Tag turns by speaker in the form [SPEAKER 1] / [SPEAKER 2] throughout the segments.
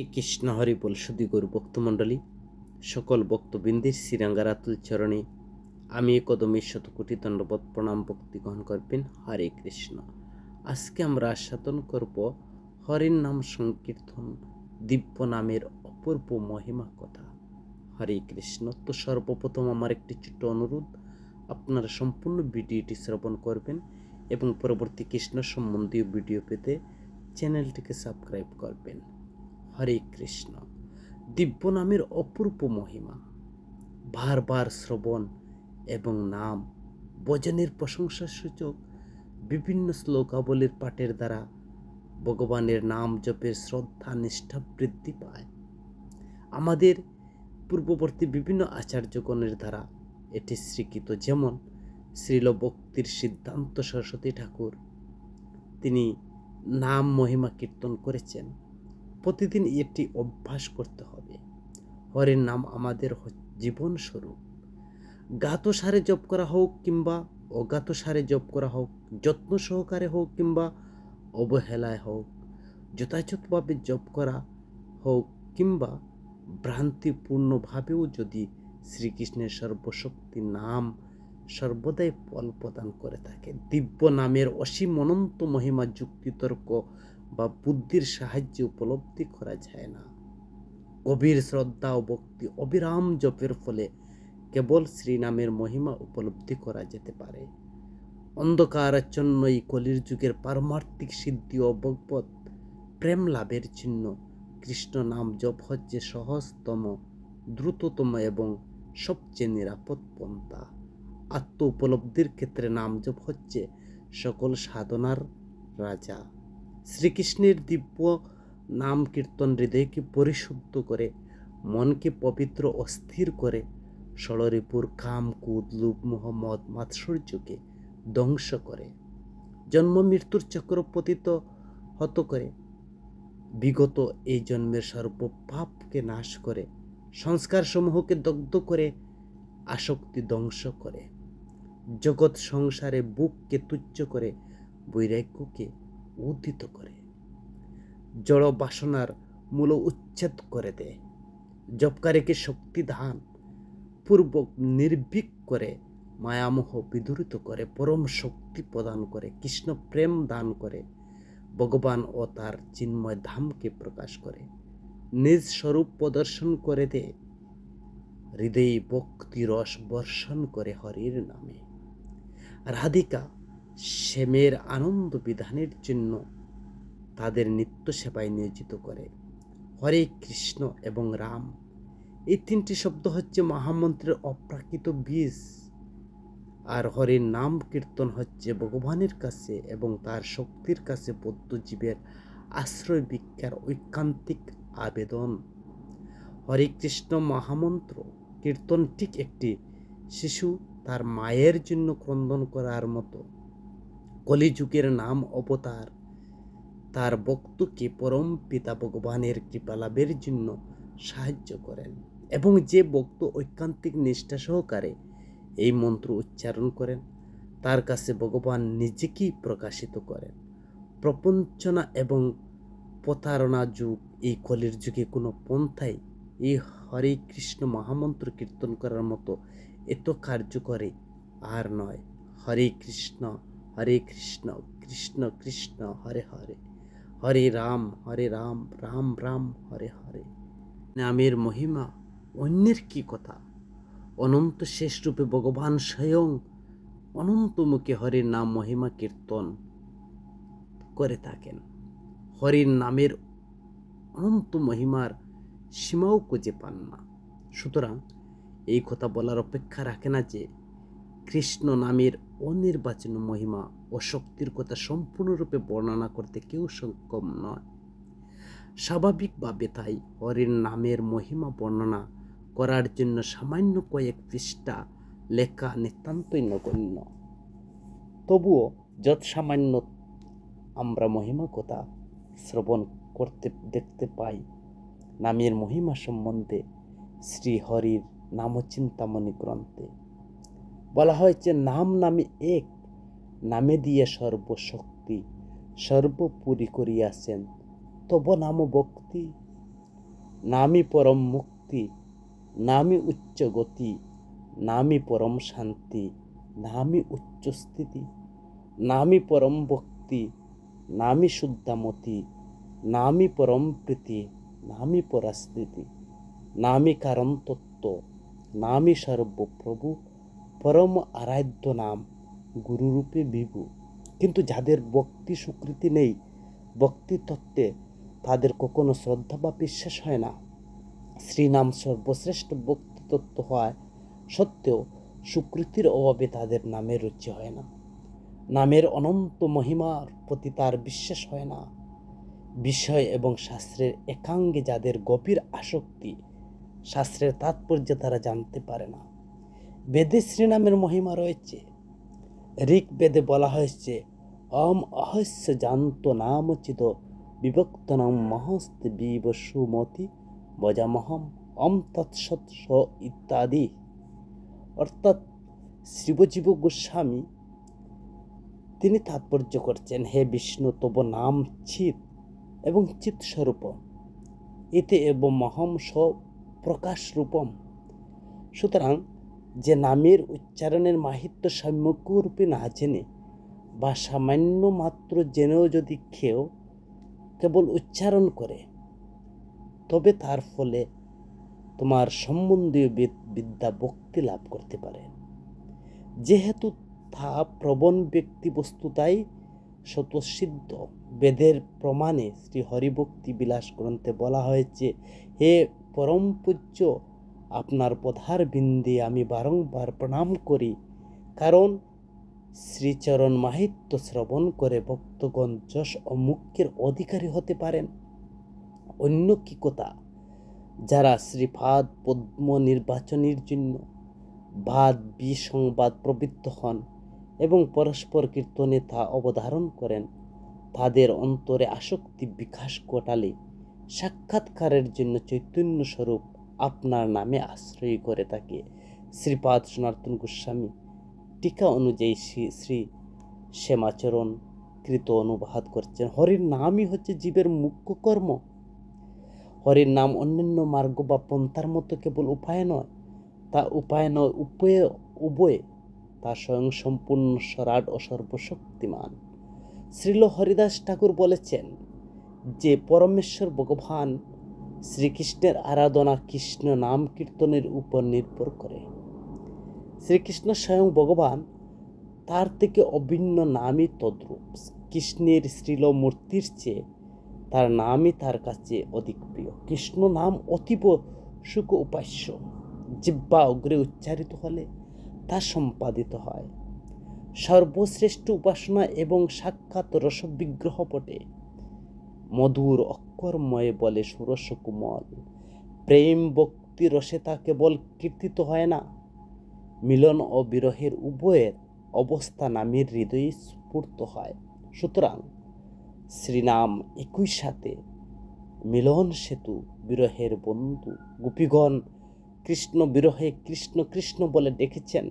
[SPEAKER 1] এ কৃষ্ণ হরিবল গুরু ভক্তমণ্ডলী সকল ভক্তবৃন্দির শ্রীরাঙ্গারাতুল চরণে আমি এ কদমে শতকোটি দণ্ডবত প্রণাম ভক্তি গ্রহণ করবেন হরে কৃষ্ণ আজকে আমরা আস্বাদন করব হরের নাম সংকীর্তন দিব্য নামের অপূর্ব মহিমা কথা হরে কৃষ্ণ তো সর্বপ্রথম আমার একটি ছোট্ট অনুরোধ আপনারা সম্পূর্ণ ভিডিওটি শ্রবণ করবেন এবং পরবর্তী কৃষ্ণ সম্বন্ধীয় ভিডিও পেতে চ্যানেলটিকে সাবস্ক্রাইব করবেন হরে কৃষ্ণ দিব্য নামের অপূর্ব মহিমা বারবার শ্রবণ এবং নাম ভজনের প্রশংসাসূচক বিভিন্ন শ্লোকাবলীর পাঠের দ্বারা ভগবানের নাম জপের শ্রদ্ধা নিষ্ঠা বৃদ্ধি পায় আমাদের পূর্ববর্তী বিভিন্ন আচার্যগণের দ্বারা এটি স্বীকৃত যেমন শ্রীল ভক্তির সিদ্ধান্ত সরস্বতী ঠাকুর তিনি নাম মহিমা কীর্তন করেছেন প্রতিদিন একটি অভ্যাস করতে হবে হরের নাম আমাদের জীবন স্বরূপ গাত সারে জপ করা হোক কিংবা অজ্ঞাত সারে জপ করা হোক যত্ন সহকারে হোক কিংবা অবহেলায় হোক যথাযথভাবে জপ করা হোক কিংবা ভ্রান্তিপূর্ণভাবেও যদি শ্রীকৃষ্ণের সর্বশক্তি নাম সর্বদাই ফল প্রদান করে থাকে দিব্য নামের অসীম অনন্ত মহিমা যুক্তিতর্ক বা বুদ্ধির সাহায্যে উপলব্ধি করা যায় না গভীর শ্রদ্ধা ও ভক্তি অবিরাম জপের ফলে কেবল শ্রীনামের মহিমা উপলব্ধি করা যেতে পারে অন্ধকারাচ্ছন্ন এই কলির যুগের পারমার্থিক সিদ্ধি ও ভগবত প্রেম লাভের চিহ্ন কৃষ্ণ নাম জপ হচ্ছে সহজতম দ্রুততম এবং সবচেয়ে নিরাপদ পন্থা আত্ম উপলব্ধির ক্ষেত্রে নাম জপ হচ্ছে সকল সাধনার রাজা শ্রীকৃষ্ণের দিব্য নাম কীর্তন হৃদয়কে পরিশুদ্ধ করে মনকে পবিত্র অস্থির করে ষড়রিপুর কাম কুদ লুব মোহাম্মদ মাৎসর্যকে ধ্বংস করে জন্ম মৃত্যুর চক্র পতিত হত করে বিগত এই জন্মের সর্বপাপকে নাশ করে সমূহকে দগ্ধ করে আসক্তি ধ্বংস করে জগৎ সংসারে বুককে তুচ্ছ করে বৈরাগ্যকে উদ্ধিত করে জড় বাসনার মূল উচ্ছেদ করে দেয় জপকারীকে শক্তি ধান পূর্বক নির্ভীক করে মায়ামোহ বিদুরিত করে পরম শক্তি প্রদান করে কৃষ্ণ প্রেম দান করে ভগবান ও তার চিন্ময় ধামকে প্রকাশ করে নিজ স্বরূপ প্রদর্শন করে দে হৃদয়ে ভক্তি রস বর্ষণ করে হরির নামে রাধিকা সে আনন্দ বিধানের জন্য তাদের নিত্য সেবায় নিয়োজিত করে হরে কৃষ্ণ এবং রাম এই তিনটি শব্দ হচ্ছে মহামন্ত্রের অপ্রাকৃত বীজ আর হরের নাম কীর্তন হচ্ছে ভগবানের কাছে এবং তার শক্তির কাছে পদ্মজীবের আশ্রয় বিজ্ঞার ঐকান্তিক আবেদন হরে কৃষ্ণ মহামন্ত্র কীর্তন ঠিক একটি শিশু তার মায়ের জন্য ক্রন্দন করার মতো কলিযুগের নাম অবতার তার বক্তুকে পরম পিতা ভগবানের কৃপালাভের জন্য সাহায্য করেন এবং যে বক্ত ঐকান্তিক নিষ্ঠা সহকারে এই মন্ত্র উচ্চারণ করেন তার কাছে ভগবান নিজেকেই প্রকাশিত করেন প্রপঞ্চনা এবং প্রতারণা যুগ এই কলির যুগে কোনো পন্থায় এই হরে কৃষ্ণ মহামন্ত্র কীর্তন করার মতো এত কার্যকরী আর নয় হরে কৃষ্ণ হরে কৃষ্ণ কৃষ্ণ কৃষ্ণ হরে হরে হরে রাম হরে রাম রাম রাম হরে হরে নামের মহিমা অন্যের কি কথা অনন্ত শেষ রূপে ভগবান স্বয়ং অনন্ত মুখে হরের নাম মহিমা কীর্তন করে থাকেন হরির নামের অনন্ত মহিমার সীমাও খুঁজে পান না সুতরাং এই কথা বলার অপেক্ষা রাখে না যে কৃষ্ণ নামের অনির্বাচনীয় মহিমা ও শক্তির কথা সম্পূর্ণরূপে বর্ণনা করতে কেউ সক্ষম নয় স্বাভাবিকভাবে তাই হরির নামের মহিমা বর্ণনা করার জন্য সামান্য কয়েক পৃষ্ঠা লেখা নিতান্তই নগণ্য তবুও যত সামান্য আমরা মহিমা কথা শ্রবণ করতে দেখতে পাই নামের মহিমা সম্বন্ধে শ্রীহরির নামচিন্তামণি গ্রন্থে বলা হয় যে নাম নামে এক নামে দিয়ে সর্বশক্তি সর্বপুরি করিয়াছেন তব নাম ভক্তি নামি পরম মুক্তি নামি উচ্চ গতি নামি পরম শান্তি নামি উচ্চ স্থিতি নামি পরম ভক্তি নামি শুদ্ধামতি নামি পরম প্রীতি নামি পরাস্থিতি নামি কারণ তত্ত্ব নামি সর্বপ্রভু পরম আরাধ্য নাম গুরুরূপে বিভু কিন্তু যাদের ভক্তি স্বীকৃতি নেই ভক্তি তত্ত্বে তাদের কখনো শ্রদ্ধা বা বিশ্বাস হয় না শ্রীনাম সর্বশ্রেষ্ঠ ভক্তি তত্ত্ব সত্ত্বেও স্বীকৃতির অভাবে তাদের নামের রুচি হয় না নামের অনন্ত মহিমার প্রতি তার বিশ্বাস হয় না বিষয় এবং শাস্ত্রের একাঙ্গে যাদের গভীর আসক্তি শাস্ত্রের তাৎপর্য তারা জানতে পারে না বেদে শ্রীনামের মহিমা রয়েছে ঋক বেদে বলা হয়েছে অম অহস্য জান্ত নামচিত নাম মহস্ত বিব সুমতি বজামহম অম তৎসৎ স ইত্যাদি অর্থাৎ শিবজীব গোস্বামী তিনি তাৎপর্য করছেন হে বিষ্ণু তব নাম চিত এবং চিৎস্বরূপ এতে এবং মহম স প্রকাশরূপম সুতরাং যে নামের উচ্চারণের মাহিত্য সম্যকরূপে না জেনে বা সামান্য মাত্র জেনেও যদি খেয়েও কেবল উচ্চারণ করে তবে তার ফলে তোমার সম্বন্ধীয় বিদ্যা ভক্তি লাভ করতে পারে যেহেতু তা প্রবণ ব্যক্তি বস্তুতাই স্বতঃসিদ্ধ বেদের প্রমাণে শ্রী হরিভক্তি বিলাস গ্রন্থে বলা হয়েছে হে পরম পূজ্য আপনার পধার বিন্দে আমি বারংবার প্রণাম করি কারণ শ্রীচরণ মাহিত্য শ্রবণ করে ভক্তগণ যশ ও মুখ্যের অধিকারী হতে পারেন অন্য কি কথা যারা শ্রীপাদ পদ্ম নির্বাচনের জন্য বাদ বিসংবাদ প্রবৃত্ত হন এবং পরস্পর কীর্তনে তা অবধারণ করেন তাদের অন্তরে আসক্তি বিকাশ ঘটালে সাক্ষাৎকারের জন্য চৈতন্য স্বরূপ আপনার নামে আশ্রয় করে থাকে শ্রীপাদ সনাতন গোস্বামী টিকা অনুযায়ী শ্রী শ্রী শ্যামাচরণ কৃত অনুবাদ করছেন হরির নামই হচ্ছে জীবের মুখ্য কর্ম হরির নাম অন্যান্য মার্গ বা পন্থার মতো কেবল উপায় নয় তা উপায় নয় উপয়ে উভয়ে তা স্বয়ং সম্পূর্ণ সরাট ও সর্বশক্তিমান শ্রীল হরিদাস ঠাকুর বলেছেন যে পরমেশ্বর ভগবান শ্রীকৃষ্ণের আরাধনা কৃষ্ণ নাম কীর্তনের উপর নির্ভর করে শ্রীকৃষ্ণ স্বয়ং ভগবান তার থেকে অভিন্ন নামই তদ্রূপ কৃষ্ণের শ্রীল মূর্তির চেয়ে তার নামই তার কাছে অধিক প্রিয় কৃষ্ণ নাম অতীব সুখ উপাস্য জিব্বা অগ্রে উচ্চারিত হলে তা সম্পাদিত হয় সর্বশ্রেষ্ঠ উপাসনা এবং সাক্ষাৎ রসবিগ্রহ পটে মধুর অক্ষরময়ে বলে সুরস কুমল প্রেম ভক্তি রসে তা কেবল কীর্তিত হয় না মিলন ও বিরহের উভয়ের অবস্থা নামের হৃদয়ে স্ফূর্ত হয় সুতরাং শ্রীনাম একই সাথে মিলন সেতু বিরহের বন্ধু গোপীগণ কৃষ্ণ বিরহে কৃষ্ণ কৃষ্ণ বলে ডেকেছেন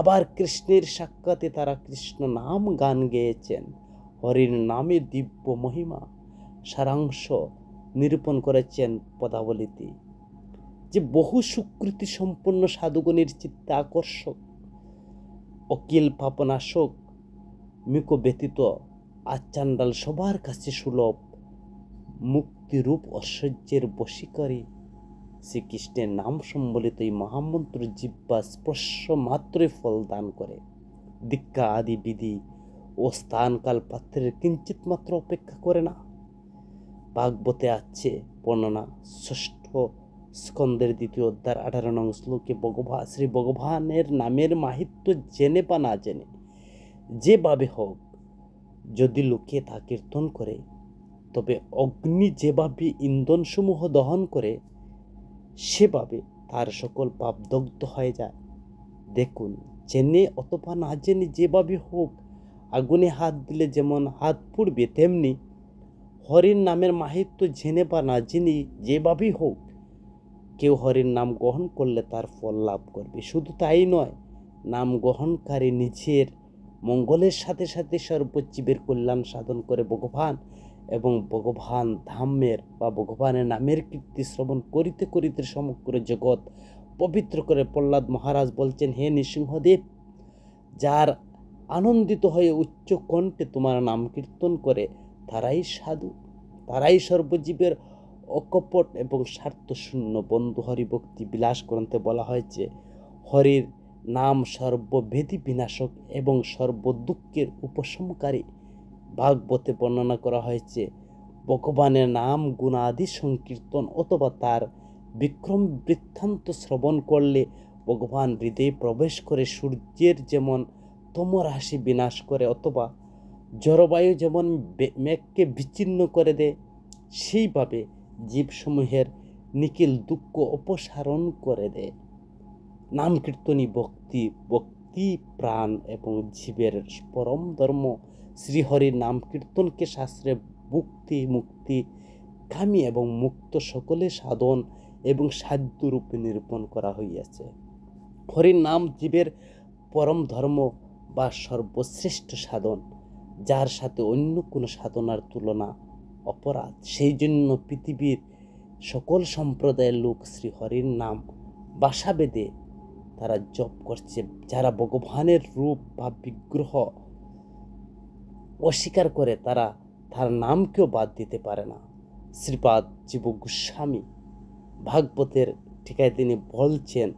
[SPEAKER 1] আবার কৃষ্ণের সাক্ষাতে তারা কৃষ্ণ নাম গান গেয়েছেন হরির নামে দিব্য মহিমা সারাংশ নিরূপণ করেছেন পদাবলীতে যে বহু সুকৃতি সম্পন্ন সাধুগণের আকর্ষক অকিল পাপনাশক মিক ব্যতীত আচ্চান্ডাল সবার কাছে সুলভ মুক্তিরূপ ঐশ্বর্যের বশীকারী শ্রীকৃষ্ণের নাম সম্বলিত এই মহামন্ত্র জিব্বা স্পর্শ মাত্রই ফল দান করে দীক্ষা আদি বিধি ও স্থানকাল পাত্রের কিঞ্চিত মাত্র অপেক্ষা করে না ভাগবতে আছে বর্ণনা ষষ্ঠ স্কন্দের দ্বিতীয় অধ্যায় আঠারো নং শ্লোকে ভগবান শ্রী ভগবানের নামের মাহিত্য জেনে বা না জেনে যেভাবে হোক যদি লোকে তা কীর্তন করে তবে অগ্নি যেভাবে ইন্ধনসমূহ দহন করে সেভাবে তার সকল পাপ দগ্ধ হয়ে যায় দেখুন জেনে অথবা না জেনে যেভাবে হোক আগুনে হাত দিলে যেমন হাত পুড়বে তেমনি হরির নামের মাহিত্য জেনে বা না জেনে যেভাবেই হোক কেউ হরির নাম গ্রহণ করলে তার ফল লাভ করবে শুধু তাই নয় নাম গ্রহণকারী নিজের মঙ্গলের সাথে সাথে সর্বজীবের কল্যাণ সাধন করে ভগবান এবং ভগবান ধামের বা ভগবানের নামের কীর্তি শ্রবণ করিতে করিতে সমগ্র জগৎ পবিত্র করে প্রহ্লাদ মহারাজ বলছেন হে নৃসিংহদেব যার আনন্দিত হয়ে উচ্চ কণ্ঠে তোমার নাম কীর্তন করে তারাই সাধু তারাই সর্বজীবের অকপট এবং স্বার্থশূন্য বন্ধু হরিভক্তি বিলাস গ্রন্থে বলা হয়েছে হরির নাম সর্বভেদি বিনাশক এবং সর্বদুঃখের উপশমকারী ভাগবতে বর্ণনা করা হয়েছে ভগবানের নাম গুণাদি সংকীর্তন অথবা তার বিক্রম বৃত্তান্ত শ্রবণ করলে ভগবান হৃদয়ে প্রবেশ করে সূর্যের যেমন তমরাশি বিনাশ করে অথবা জলবায়ু যেমন মেঘকে বিচ্ছিন্ন করে দেয় সেইভাবে জীবসমূহের নিখিল দুঃখ অপসারণ করে দেয় নাম কীর্তনী ভক্তি ভক্তি প্রাণ এবং জীবের পরম ধর্ম শ্রীহরির নাম কীর্তনকে শাস্ত্রে মুক্তি মুক্তি কামী এবং মুক্ত সকলে সাধন এবং সাধ্যরূপে নিরূপণ করা হইয়াছে হরির নাম জীবের পরম ধর্ম বা সর্বশ্রেষ্ঠ সাধন যার সাথে অন্য কোনো সাধনার তুলনা অপরাধ সেই জন্য পৃথিবীর সকল সম্প্রদায়ের লোক শ্রীহরির নাম বাসা বেঁধে তারা জপ করছে যারা ভগবানের রূপ বা বিগ্রহ অস্বীকার করে তারা তার নামকেও বাদ দিতে পারে না শ্রীপাদ জীব গোস্বামী ভাগবতের ঠিকায় তিনি বলছেন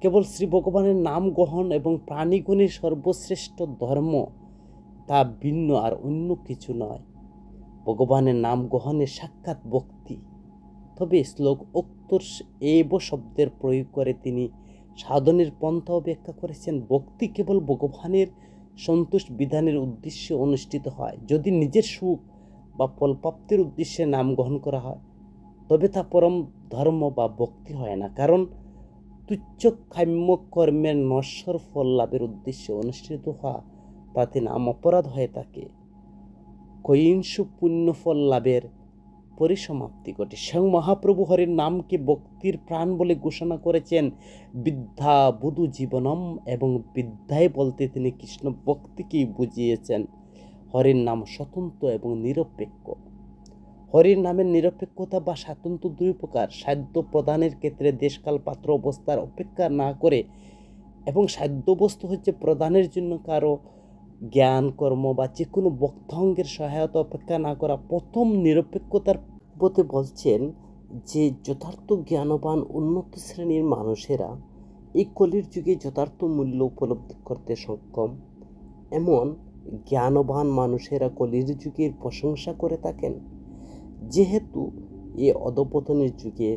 [SPEAKER 1] কেবল শ্রী ভগবানের নাম গ্রহণ এবং প্রাণীগুণের সর্বশ্রেষ্ঠ ধর্ম তা ভিন্ন আর অন্য কিছু নয় ভগবানের নাম গ্রহণের সাক্ষাৎ ভক্তি তবে শ্লোক উক্ত এব শব্দের প্রয়োগ করে তিনি সাধনের পন্থা ব্যাখ্যা করেছেন ভক্তি কেবল ভগবানের সন্তোষ বিধানের উদ্দেশ্যে অনুষ্ঠিত হয় যদি নিজের সুখ বা ফলপ্রাপ্তির উদ্দেশ্যে নাম গ্রহণ করা হয় তবে তা পরম ধর্ম বা ভক্তি হয় না কারণ তুচ্ছ কাম্য কর্মের নশ্বর ফল লাভের উদ্দেশ্যে অনুষ্ঠিত হওয়া তাতে নাম অপরাধ হয়ে থাকে পুণ্য পুণ্যফল লাভের পরিসমাপ্তি ঘটে স্বয়ং মহাপ্রভু হরের নামকে ভক্তির প্রাণ বলে ঘোষণা করেছেন বিদ্যা বুধু জীবনম এবং বিদ্যায় বলতে তিনি কৃষ্ণ ভক্তিকেই বুঝিয়েছেন হরের নাম স্বতন্ত্র এবং নিরপেক্ষ হরির নামের নিরপেক্ষতা বা স্বাতন্ত্র দুই প্রকার সাধ্য প্রদানের ক্ষেত্রে দেশকাল পাত্র অবস্থার অপেক্ষা না করে এবং সাধ্য বস্তু হচ্ছে প্রদানের জন্য কারো জ্ঞান কর্ম বা যে কোনো বক্তাঙ্গের সহায়তা অপেক্ষা না করা প্রথম নিরপেক্ষতার পথে বলছেন যে যথার্থ জ্ঞানবান উন্নত শ্রেণীর মানুষেরা এই কলির যুগে যথার্থ মূল্য উপলব্ধি করতে সক্ষম এমন জ্ঞানবান মানুষেরা কলির যুগের প্রশংসা করে থাকেন যেহেতু এ অধপতনের যুগে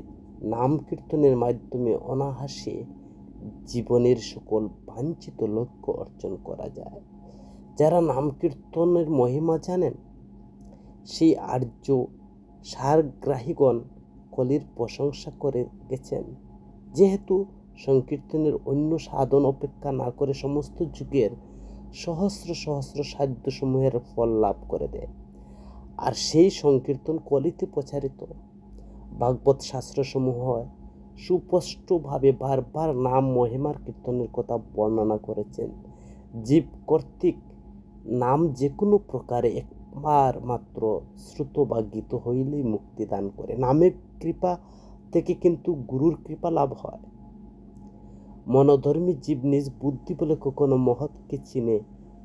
[SPEAKER 1] নাম কীর্তনের মাধ্যমে অনাহাসে জীবনের সকল বাঞ্ছিত লক্ষ্য অর্জন করা যায় যারা নাম কীর্তনের মহিমা জানেন সেই আর্য সারগ্রাহীগণ কলির প্রশংসা করে গেছেন যেহেতু সংকীর্তনের অন্য সাধন অপেক্ষা না করে সমস্ত যুগের সহস্র সহস্র সাধ্যসমূহের ফল লাভ করে দেয় আর সেই সংকীর্তন কলিতে প্রচারিত ভাগবত শাস্ত্রসমূহ সুস্পষ্টভাবে বারবার নাম মহিমার কীর্তনের কথা বর্ণনা করেছেন জীব কর্তৃক নাম যে কোনো প্রকারে একবার মাত্র শ্রুত বা গীত হইলেই মুক্তি দান করে নামের কৃপা থেকে কিন্তু গুরুর কৃপা লাভ হয় মনোধর্মী জীব নিজ বুদ্ধি বলে কখনো মহৎকে চিনে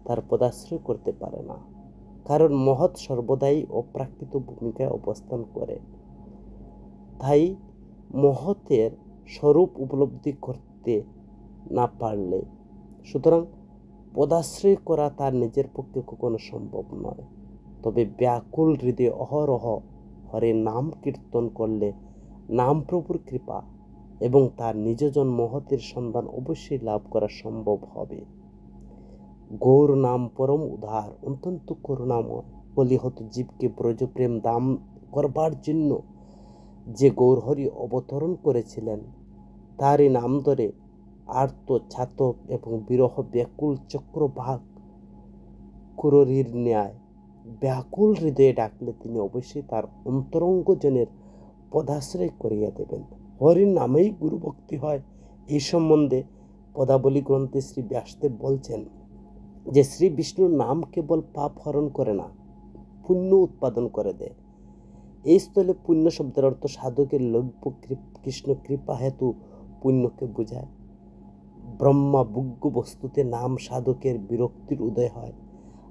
[SPEAKER 1] তার পদাশ্রয় করতে পারে না কারণ মহৎ সর্বদাই অপ্রাকৃত ভূমিকায় অবস্থান করে তাই মহতের স্বরূপ উপলব্ধি করতে না পারলে সুতরাং পদাশ্রয় করা তার নিজের পক্ষে কখনো সম্ভব নয় তবে ব্যাকুল হৃদয়ে অহরহ হরে নাম কীর্তন করলে নাম প্রভুর কৃপা এবং তার নিজজন মহতের সন্ধান অবশ্যই লাভ করা সম্ভব হবে গৌর নাম পরম উদার অত্যন্ত করুণাময় বলিহত জীবকে ব্রজপ্রেম দাম করবার জন্য যে গৌরহরি অবতরণ করেছিলেন তারই নাম ধরে আর্ত ছাতক এবং বিরহ ব্যাকুল চক্রভাগ কুররির ন্যায় ব্যাকুল হৃদয়ে ডাকলে তিনি অবশ্যই তার অন্তরঙ্গজনের পদাশ্রয় করিয়া দেবেন হরির নামেই গুরুভক্তি হয় এই সম্বন্ধে পদাবলী গ্রন্থে শ্রী ব্যাসদেব বলছেন যে শ্রী বিষ্ণুর নাম কেবল পাপ হরণ করে না পুণ্য উৎপাদন করে দেয় এই স্থলে পুণ্য শব্দের অর্থ সাধকের লভ্য কৃষ্ণ কৃপা হেতু পুণ্যকে বোঝায় ব্রহ্মা বুগ্গ বস্তুতে নাম সাধকের বিরক্তির উদয় হয়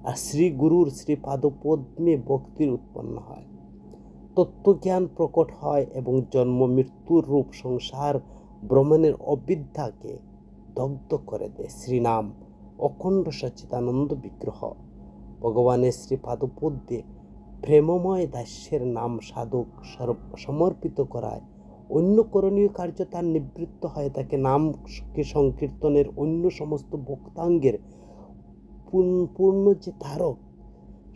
[SPEAKER 1] আর শ্রী গুরুর শ্রী পাদপদ্মে ভক্তির উৎপন্ন হয় তত্ত্বজ্ঞান প্রকট হয় এবং জন্ম মৃত্যুর রূপ সংসার ভ্রমণের অবিদ্যাকে দগ্ধ করে দেয় শ্রীনাম অখণ্ড সচিদানন্দ বিগ্রহ ভগবানের শ্রী পাদপদ্মে প্রেমময় দাস্যের নাম সাধক সমর্পিত করায় অন্য করণীয় কার্য তার নিবৃত্ত হয়ে থাকে নামকে সংকীর্তনের অন্য সমস্ত বক্তাঙ্গের পূর্ণ যে ধারক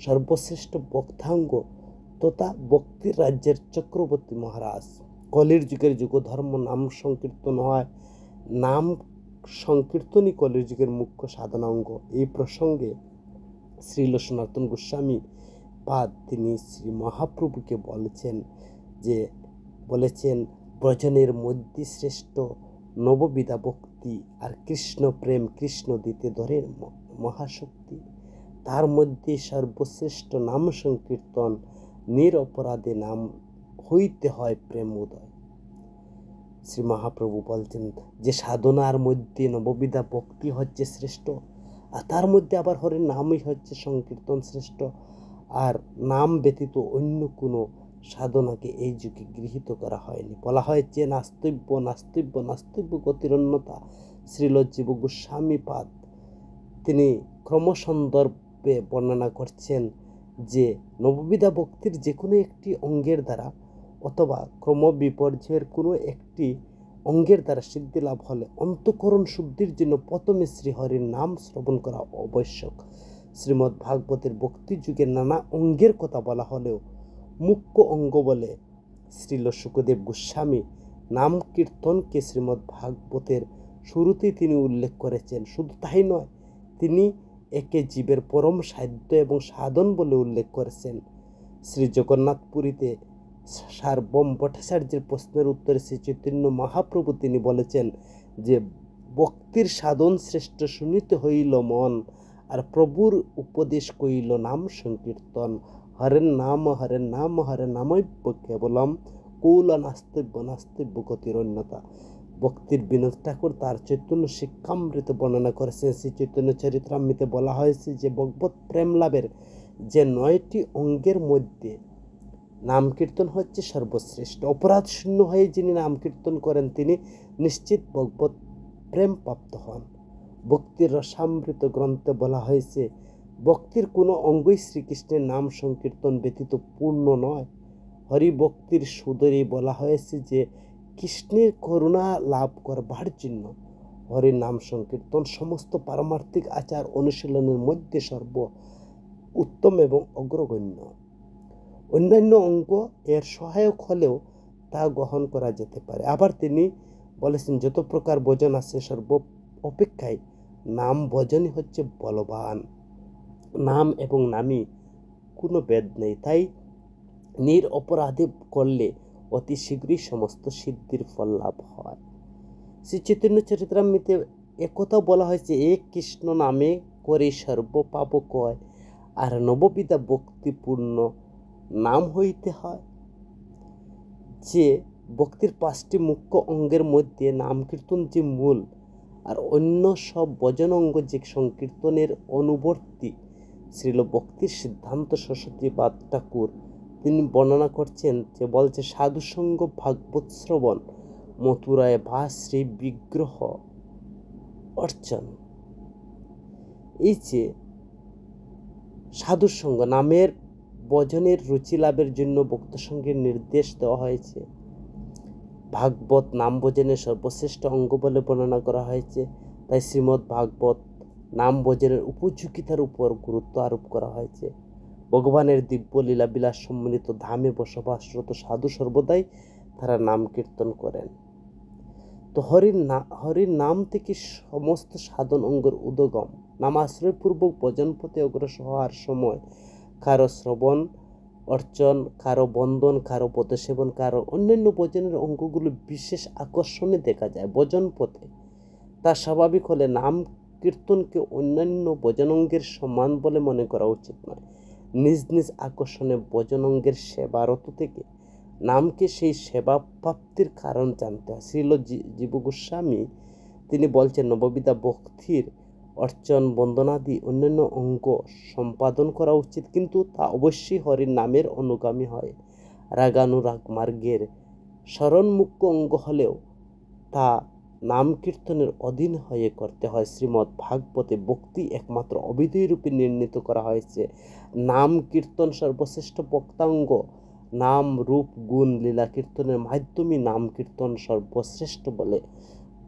[SPEAKER 1] সর্বশ্রেষ্ঠ বক্তাঙ্গ তথা বক্তির রাজ্যের চক্রবর্তী মহারাজ কলির যুগের যুগধর্ম নাম সংকীর্তন হয় নাম সংকীর্তনই কলির যুগের মুখ্য সাধনাঙ্গ এই প্রসঙ্গে শ্রী সনাতন গোস্বামী বা তিনি শ্রী মহাপ্রভুকে বলেছেন যে বলেছেন ব্রজনের মধ্যে শ্রেষ্ঠ নববিধা ভক্তি আর কৃষ্ণ প্রেম কৃষ্ণ দিতে ধরে মহাশক্তি তার মধ্যে সর্বশ্রেষ্ঠ নাম সংকীর্তন নিরপরাধে নাম হইতে হয় প্রেম উদয় শ্রী মহাপ্রভু বলছেন যে সাধনার মধ্যে নববিধা ভক্তি হচ্ছে শ্রেষ্ঠ আর তার মধ্যে আবার হরের নামই হচ্ছে সংকীর্তন শ্রেষ্ঠ আর নাম ব্যতীত অন্য কোনো সাধনাকে এই যুগে গৃহীত করা হয়নি বলা হয় যে নাস্তব্য নাস্তব্য নাস্তব্য গতিরণ্যতা শ্রীলজ্জীব গোস্বামীপাদ তিনি ক্রমসন্দর্ভে বর্ণনা করছেন যে নববিধা ভক্তির যে কোনো একটি অঙ্গের দ্বারা অথবা ক্রম বিপর্যয়ের কোনো একটি অঙ্গের দ্বারা সিদ্ধি লাভ হলে অন্তকরণ শুদ্ধির জন্য প্রথমে শ্রীহরির নাম শ্রবণ করা আবশ্যক শ্রীমদ্ ভাগবতের ভক্তিযুগে নানা অঙ্গের কথা বলা হলেও মুখ্য অঙ্গ বলে শ্রীল সুখদেব গোস্বামী নাম কীর্তনকে শ্রীমদ্ ভাগবতের শুরুতেই তিনি উল্লেখ করেছেন শুধু তাই নয় তিনি একে জীবের পরম সাধ্য এবং সাধন বলে উল্লেখ করেছেন শ্রী জগন্নাথ পুরীতে সার্বম ভট্টাচার্যের প্রশ্নের উত্তরে শ্রী চৈতন্য মহাপ্রভু তিনি বলেছেন যে ভক্তির সাধন শ্রেষ্ঠ শুনিতে হইল মন আর প্রভুর উপদেশ কইল নাম সংকীর্তন হরে নাম হরে নাম হরে নামৈব্য কেবলম কৌল নাস্তব্য নাস্তব্য গতির অন্যতা ভক্তির বিনোদ ঠাকুর তার চৈতন্য শিক্ষামৃত বর্ণনা করেছেন শ্রী চৈতন্য চরিত্রামৃতে বলা হয়েছে যে ভগবত প্রেম লাভের যে নয়টি অঙ্গের মধ্যে নাম কীর্তন হচ্ছে সর্বশ্রেষ্ঠ অপরাধ শূন্য হয়ে যিনি নাম কীর্তন করেন তিনি নিশ্চিত ভগবত প্রেম প্রাপ্ত হন ভক্তির রসামৃত গ্রন্থে বলা হয়েছে ভক্তির কোনো অঙ্গই শ্রীকৃষ্ণের নাম সংকীর্তন ব্যতীত পূর্ণ নয় হরিভক্তির সুদরে বলা হয়েছে যে কৃষ্ণের করুণা লাভ করবার জন্য হরের নাম সংকীর্তন সমস্ত পারমার্থিক আচার অনুশীলনের মধ্যে সর্ব উত্তম এবং অগ্রগণ্য অন্যান্য অঙ্গ এর সহায়ক হলেও তা গ্রহণ করা যেতে পারে আবার তিনি বলেছেন যত প্রকার ভোজন আছে সর্ব অপেক্ষায় নাম ভোজনই হচ্ছে বলবান নাম এবং নামী কোনো ভেদ নেই তাই অপরাধে করলে অতি শীঘ্রই সমস্ত সিদ্ধির ফল লাভ হয় শ্রী চৈতন্য চরিত্রামৃতে একথাও বলা হয়েছে এ কৃষ্ণ নামে করে সর্বপাপ কয় আর নবপিতা ভক্তিপূর্ণ নাম হইতে হয় যে ভক্তির পাঁচটি মুখ্য অঙ্গের মধ্যে নাম কীর্তন যে মূল আর অন্য সব বজন অঙ্গ যে সংকীর্তনের অনুবর্তী শ্রীল ভক্তির সিদ্ধান্ত সরস্বতী বাদ ঠাকুর তিনি বর্ণনা করছেন যে বলছে সাধুসঙ্গ ভাগবত শ্রবণ মথুরায় ভা শ্রী বিগ্রহ অর্চন এই যে সাধুসঙ্গ নামের ভজনের রুচি লাভের জন্য ভক্তসঙ্গের নির্দেশ দেওয়া হয়েছে ভাগবত নাম ভোজনের সর্বশ্রেষ্ঠ অঙ্গ বলে বর্ণনা করা হয়েছে তাই শ্রীমদ্ ভাগবত নাম ভোজনের উপযোগিতার উপর গুরুত্ব আরোপ করা হয়েছে ভগবানের দিব্য বিলাস সম্মিলিত ধামে বসবাসরত সাধু সর্বদাই তারা নাম কীর্তন করেন তো হরির না হরির নাম থেকে সমস্ত সাধন অঙ্গের উদগম নামাশ্রয় পূর্বক ভজন পথে অগ্রসর হওয়ার সময় কারো শ্রবণ অর্চন কারো বন্ধন কারো পদসেবন কারো অন্যান্য ভোজনের অঙ্গগুলো বিশেষ আকর্ষণে দেখা যায় ভোজন পথে তা স্বাভাবিক হলে নাম কীর্তনকে অন্যান্য বজনঙ্গের সমান বলে মনে করা উচিত নয় নিজ নিজ আকর্ষণে বজনঙ্গের সেবারত থেকে নামকে সেই সেবা প্রাপ্তির কারণ জানতে হয় শ্রীল জীব গোস্বামী তিনি বলছেন নববিদা ভক্তির অর্চন বন্দনাদি অন্যান্য অঙ্গ সম্পাদন করা উচিত কিন্তু তা অবশ্যই হরির নামের অনুগামী হয় রাগানুরাগ মার্গের স্মরণমুক্ত অঙ্গ হলেও তা নাম কীর্তনের অধীন হয়ে করতে হয় শ্রীমৎ ভাগবতে ভক্তি একমাত্র অবিধেয় রূপে নির্ণীত করা হয়েছে নাম কীর্তন সর্বশ্রেষ্ঠ বক্তাঙ্গ নাম রূপ গুণ লীলা কীর্তনের মাধ্যমে নাম কীর্তন সর্বশ্রেষ্ঠ বলে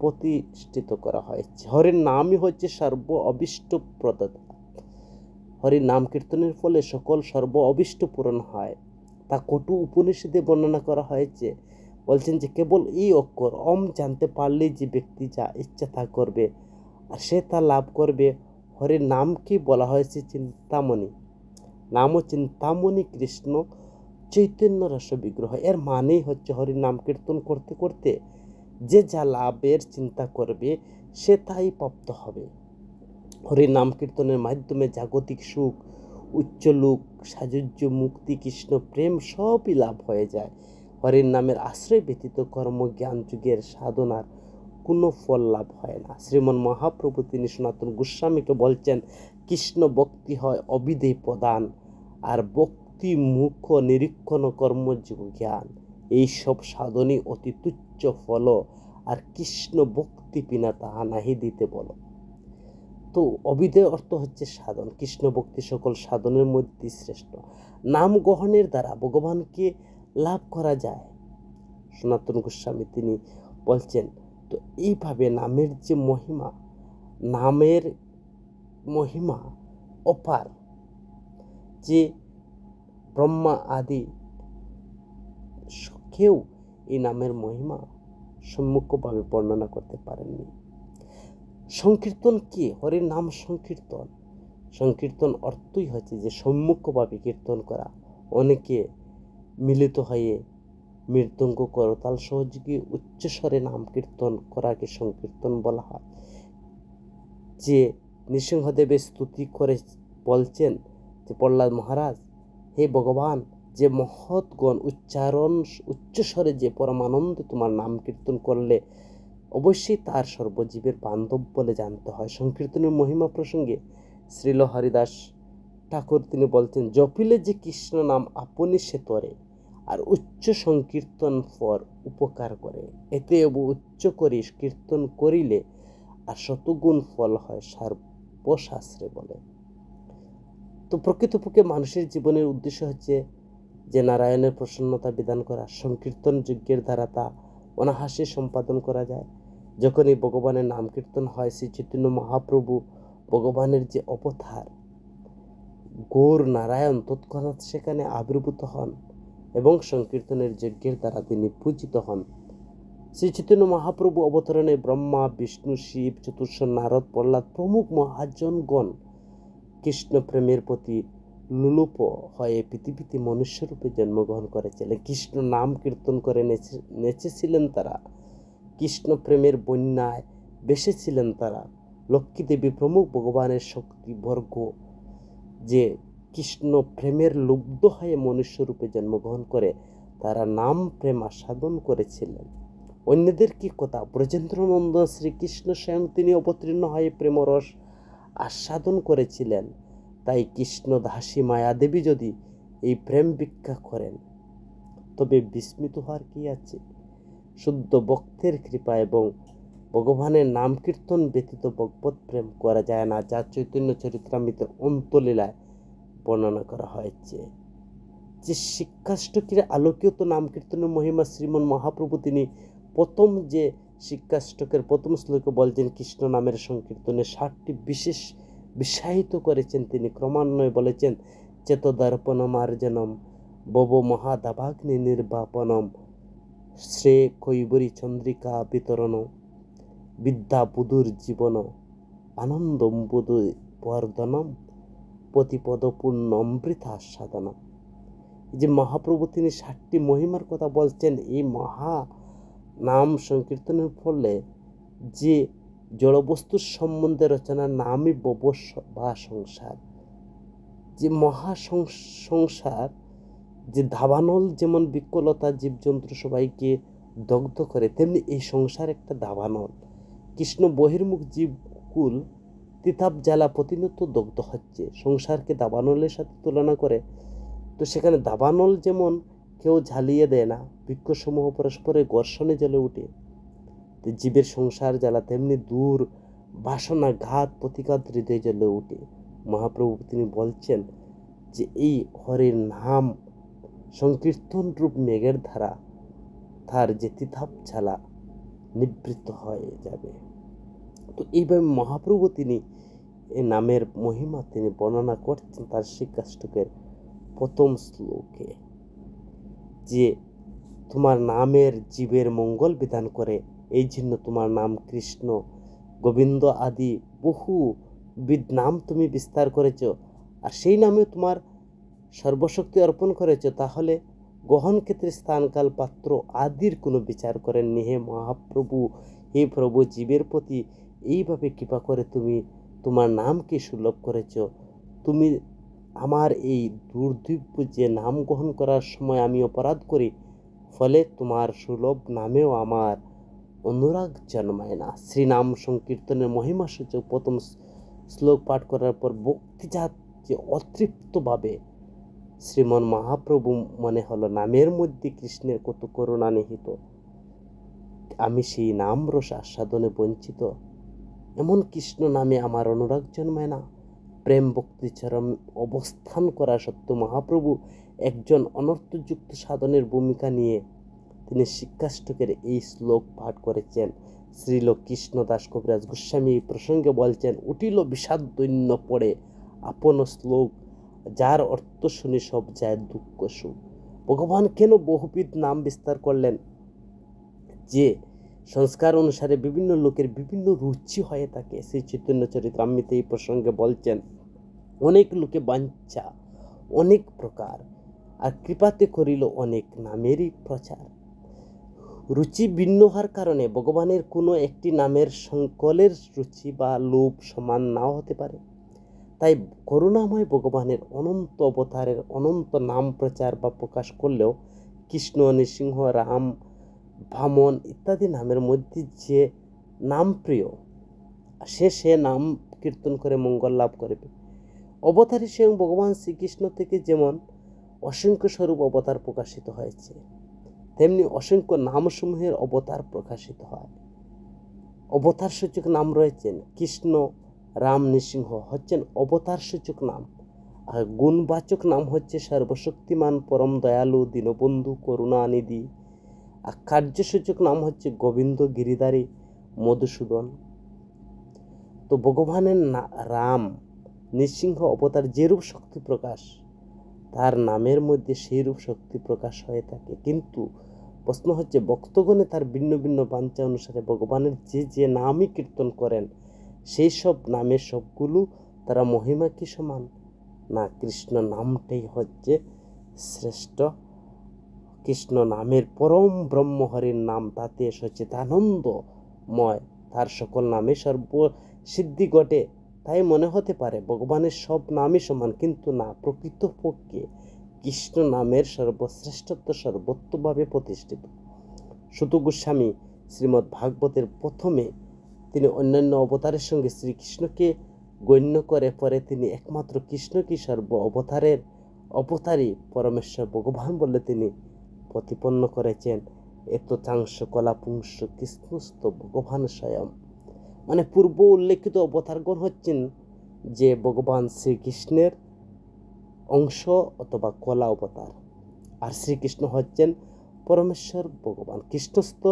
[SPEAKER 1] প্রতিষ্ঠিত করা হয়েছে হরের নামই হচ্ছে সর্ব অবিষ্ট প্রদাতা হরির নাম কীর্তনের ফলে সকল সর্ব অবিষ্ট পূরণ হয় তা কটু উপনিষদে বর্ণনা করা হয়েছে বলছেন যে কেবল এই অক্ষর অম জানতে পারলেই যে ব্যক্তি যা ইচ্ছা তা করবে আর সে তা লাভ করবে হরের নামকে বলা হয়েছে চিন্তামণি নামও চিন্তামণি কৃষ্ণ চৈতন্য রস বিগ্রহ এর মানেই হচ্ছে হরি নাম কীর্তন করতে করতে যে যা লাভের চিন্তা করবে সে তাই প্রাপ্ত হবে হরি নাম কীর্তনের মাধ্যমে জাগতিক সুখ উচ্চলোক সাজুজ্য মুক্তি কৃষ্ণ প্রেম সবই লাভ হয়ে যায় হরির নামের আশ্রয় ব্যতীত জ্ঞান যুগের সাধনার কোনো ফল লাভ হয় না শ্রীমন মহাপ্রভু তিনি সনাতন গোস্বামীকে বলছেন কৃষ্ণ ভক্তি হয় অবিধে প্রদান আর ভক্তি মুখ নিরীক্ষণ কর্মযোগ জ্ঞান এই সব সাধনই অতি তুচ্ছ ফল আর কৃষ্ণ ভক্তি পিনা তাহা নাহি দিতে বলো তো অবিধে অর্থ হচ্ছে সাধন কৃষ্ণ ভক্তি সকল সাধনের মধ্যে শ্রেষ্ঠ নাম গ্রহণের দ্বারা ভগবানকে লাভ করা যায় সনাতন গোস্বামী তিনি বলছেন তো এইভাবে নামের যে মহিমা নামের মহিমা অপার যে ব্রহ্মা আদি কেউ এই নামের মহিমা সম্মুখভাবে বর্ণনা করতে পারেননি সংকীর্তন কি হরে নাম সংকীর্তন সংকীর্তন অর্থই হচ্ছে যে সম্মুখভাবে কীর্তন করা অনেকে মিলিত হয়ে মৃদঙ্গ করতাল সহযোগী উচ্চস্বরে নাম কীর্তন করাকে সংকীর্তন বলা হয় যে নৃসিংহদেবের স্তুতি করে বলছেন যে প্রহ্লাদ মহারাজ হে ভগবান যে মহৎগণ উচ্চারণ উচ্চস্বরে যে পরমানন্দে তোমার নাম কীর্তন করলে অবশ্যই তার সর্বজীবের বান্ধব বলে জানতে হয় সংকীর্তনের মহিমা প্রসঙ্গে শ্রীল হরিদাস ঠাকুর তিনি বলছেন জপিলে যে কৃষ্ণ নাম আপনি সে তরে আর উচ্চ সংকীর্তন ফর উপকার করে এতে উচ্চ করে কীর্তন করিলে আর শতগুণ ফল হয় সর্বশাস্ত্রে বলে তো প্রকৃতপক্ষে মানুষের জীবনের উদ্দেশ্য হচ্ছে যে নারায়ণের প্রসন্নতা বিধান করা সংকীর্তন যজ্ঞের দ্বারা তা অনাহাসে সম্পাদন করা যায় যখনই ভগবানের নাম কীর্তন হয় শ্রী চৈতন্য মহাপ্রভু ভগবানের যে অবতার গৌর নারায়ণ তৎক্ষণাৎ সেখানে আবির্ভূত হন এবং সংকীর্তনের যজ্ঞের দ্বারা তিনি পূজিত হন শ্রী চৈতন্য মহাপ্রভু অবতরণে ব্রহ্মা বিষ্ণু শিব চতুর্শ নারদ প্রহ্লাদ প্রমুখ মহাজনগণ কৃষ্ণপ্রেমের প্রতি লুলুপ হয়ে পৃথিবীতে মনুষ্যরূপে জন্মগ্রহণ করেছিলেন কৃষ্ণ নাম কীর্তন করে নেচে নেচেছিলেন তারা কৃষ্ণপ্রেমের বন্যায় বেসেছিলেন তারা লক্ষ্মীদেবী প্রমুখ ভগবানের শক্তি বর্গ যে কৃষ্ণ প্রেমের লুব্ধ হয়ে মনুষ্যরূপে জন্মগ্রহণ করে তারা নাম প্রেম আস্বাদন করেছিলেন অন্যদের কি কথা ব্রজেন্দ্রনন্দ শ্রীকৃষ্ণ স্বয়ং তিনি অবতীর্ণ হয়ে প্রেমরস আস্বাদন করেছিলেন তাই কৃষ্ণ দাসী মায়াদেবী যদি এই প্রেম ভিক্ষা করেন তবে বিস্মিত হওয়ার কি আছে শুদ্ধ ভক্তের কৃপা এবং ভগবানের নাম কীর্তন ব্যতীত ভগবত প্রেম করা যায় না যা চৈতন্য চরিত্রামিত অন্তলীলায় বর্ণনা করা হয়েছে যে শিক্ষাষ্টকের আলোকিত নাম কীর্তনের মহিমা শ্রীমন মহাপ্রভু তিনি প্রথম যে শিক্ষাষ্টকের প্রথম শ্লোকে বলছেন কৃষ্ণ নামের সংকীর্তনে ষাটটি বিশেষ বিশ্বায়িত করেছেন তিনি ক্রমান্বয়ে বলেছেন চেতদর্পণম জনম বব মহাদাবাগ্নি নির্বাপনম শ্রে কৈবরি চন্দ্রিকা বিতরণ বিদ্যা বুধুর জীবন আনন্দম বুধু বর্ধনম প্রতিপদ অমৃতা সাধনা যে মহাপ্রভু তিনি ষাটটি মহিমার কথা বলছেন এই মহা নাম সংকীর্তনের ফলে যে জড়বস্তুর সম্বন্ধে রচনা নামই ববস বা সংসার যে মহা সংসার যে ধাবানল যেমন বিকলতা জীবজন্তু সবাইকে দগ্ধ করে তেমনি এই সংসার একটা ধাবানল কৃষ্ণ বহির্মুখ জীবকুল তিতাব জ্বালা প্রতিনিয়ত দগ্ধ হচ্ছে সংসারকে দাবানলের সাথে তুলনা করে তো সেখানে দাবানল যেমন কেউ ঝালিয়ে দেয় না বৃক্ষসমূহ পরস্পরে ঘর্ষণে জ্বলে উঠে তো জীবের সংসার জ্বালা তেমনি দূর বাসনা ঘাত প্রতিঘাত হৃদয় জ্বলে উঠে মহাপ্রভু তিনি বলছেন যে এই হরের নাম সংকীর্তন রূপ মেঘের ধারা তার যে তিতাব ছালা নিবৃত্ত হয়ে যাবে তো এইভাবে মহাপ্রভু তিনি এই নামের মহিমা তিনি বর্ণনা করছেন তার শিক্ষাষ্টকের প্রথম শ্লোকে যে তোমার নামের জীবের মঙ্গল বিধান করে এই জন্য তোমার নাম কৃষ্ণ গোবিন্দ আদি বহু নাম তুমি বিস্তার করেছ আর সেই নামে তোমার সর্বশক্তি অর্পণ করেছ তাহলে গহন ক্ষেত্রে স্থানকাল পাত্র আদির কোনো বিচার করেন নিহে মহাপ্রভু হে প্রভু জীবের প্রতি এইভাবে কৃপা করে তুমি তোমার নামকে সুলভ করেছ তুমি আমার এই দুর্দিব্য যে নাম গ্রহণ করার সময় আমি অপরাধ করি ফলে তোমার সুলভ নামেও আমার অনুরাগ জন্মায় না শ্রীনাম সংকীর্তনের মহিমাসূচক প্রথম শ্লোক পাঠ করার পর বক্তিজাত যে অতৃপ্তভাবে শ্রীমন মহাপ্রভু মনে হলো নামের মধ্যে কৃষ্ণের কত করুণা নিহিত আমি সেই নাম রস আস্বাদনে বঞ্চিত এমন কৃষ্ণ নামে আমার অনুরাগ জন্মায় না প্রেম ভক্তি ছাড়া অবস্থান করা সত্ত্বেও মহাপ্রভু একজন অনর্থযুক্ত সাধনের ভূমিকা নিয়ে তিনি শিক্ষাষ্টকের এই শ্লোক পাঠ করেছেন শ্রীল কৃষ্ণ দাস কবিরাজ গোস্বামী প্রসঙ্গে বলছেন উঠিল বিষাদ দৈন্য পড়ে আপন শ্লোক যার অর্থ শুনি সব যায় দুঃখ সুখ ভগবান কেন বহুবিধ নাম বিস্তার করলেন যে সংস্কার অনুসারে বিভিন্ন লোকের বিভিন্ন রুচি হয়ে থাকে সেই চৈতন্য চরিত্রাম্বিতে এই প্রসঙ্গে বলছেন অনেক লোকে বাঞ্ছা অনেক প্রকার আর কৃপাতে করিল অনেক নামেরই প্রচার রুচি ভিন্ন হওয়ার কারণে ভগবানের কোনো একটি নামের সংকলের রুচি বা লোভ সমান নাও হতে পারে তাই করুণাময় ভগবানের অনন্ত অবতারের অনন্ত নাম প্রচার বা প্রকাশ করলেও কৃষ্ণ নৃসিংহ রাম বামন ইত্যাদি নামের মধ্যে যে নাম প্রিয় সে সে নাম কীর্তন করে মঙ্গল লাভ করবে অবতারে স্বয়ং ভগবান শ্রীকৃষ্ণ থেকে যেমন অসংখ্য স্বরূপ অবতার প্রকাশিত হয়েছে তেমনি অসংখ্য নামসমূহের অবতার প্রকাশিত হয় অবতার সূচক নাম রয়েছেন কৃষ্ণ রাম নৃসিংহ হচ্ছেন অবতার সূচক নাম আর গুণবাচক নাম হচ্ছে সর্বশক্তিমান পরম দয়ালু দীনবন্ধু করুণানিধি আর কার্যসূচক নাম হচ্ছে গোবিন্দ গিরিধারী মধুসূদন তো ভগবানের রাম নৃসিংহ অবতার যেরূপ শক্তি প্রকাশ তার নামের মধ্যে সেইরূপ শক্তি প্রকাশ হয়ে থাকে কিন্তু প্রশ্ন হচ্ছে ভক্তগণে তার ভিন্ন ভিন্ন বাঞ্চা অনুসারে ভগবানের যে যে নামই কীর্তন করেন সেই সব নামের সবগুলো তারা মহিমা কি সমান না কৃষ্ণ নামটাই হচ্ছে শ্রেষ্ঠ কৃষ্ণ নামের পরম ব্রহ্মহরের নাম তাতে সচেতানন্দময় তার সকল নামে সর্ব সিদ্ধি ঘটে তাই মনে হতে পারে ভগবানের সব নামই সমান কিন্তু না প্রকৃতপক্ষে কৃষ্ণ নামের সর্বশ্রেষ্ঠত্ব সর্বোত্তভাবে প্রতিষ্ঠিত সুত গোস্বামী শ্রীমদ্ ভাগবতের প্রথমে তিনি অন্যান্য অবতারের সঙ্গে শ্রীকৃষ্ণকে গণ্য করে পরে তিনি একমাত্র কৃষ্ণকে সর্ব অবতারের অবতারী পরমেশ্বর ভগবান বলে তিনি প্রতিপন্ন করেছেন এত চাংস কলাপুংস কৃষ্ণস্থ ভগবান স্বয়ং মানে পূর্ব উল্লেখিত অবতারগণ হচ্ছেন যে ভগবান শ্রীকৃষ্ণের অংশ অথবা কলা অবতার আর শ্রীকৃষ্ণ হচ্ছেন পরমেশ্বর ভগবান কৃষ্ণস্থ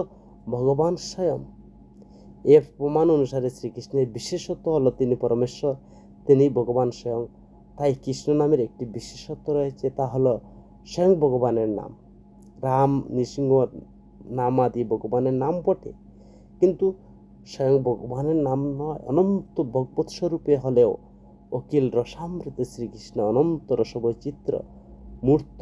[SPEAKER 1] ভগবান স্বয়ং এর প্রমাণ অনুসারে শ্রীকৃষ্ণের বিশেষত্ব হলো তিনি পরমেশ্বর তিনি ভগবান স্বয়ং তাই কৃষ্ণ নামের একটি বিশেষত্ব রয়েছে তা হলো স্বয়ং ভগবানের নাম রাম নৃসিংহ নাম আদি ভগবানের নাম বটে কিন্তু স্বয়ং ভগবানের নাম নয় অনন্ত ভগবত স্বরূপে হলেও অকিল রসামৃত শ্রীকৃষ্ণ অনন্ত রসবৈচিত্র মূর্ত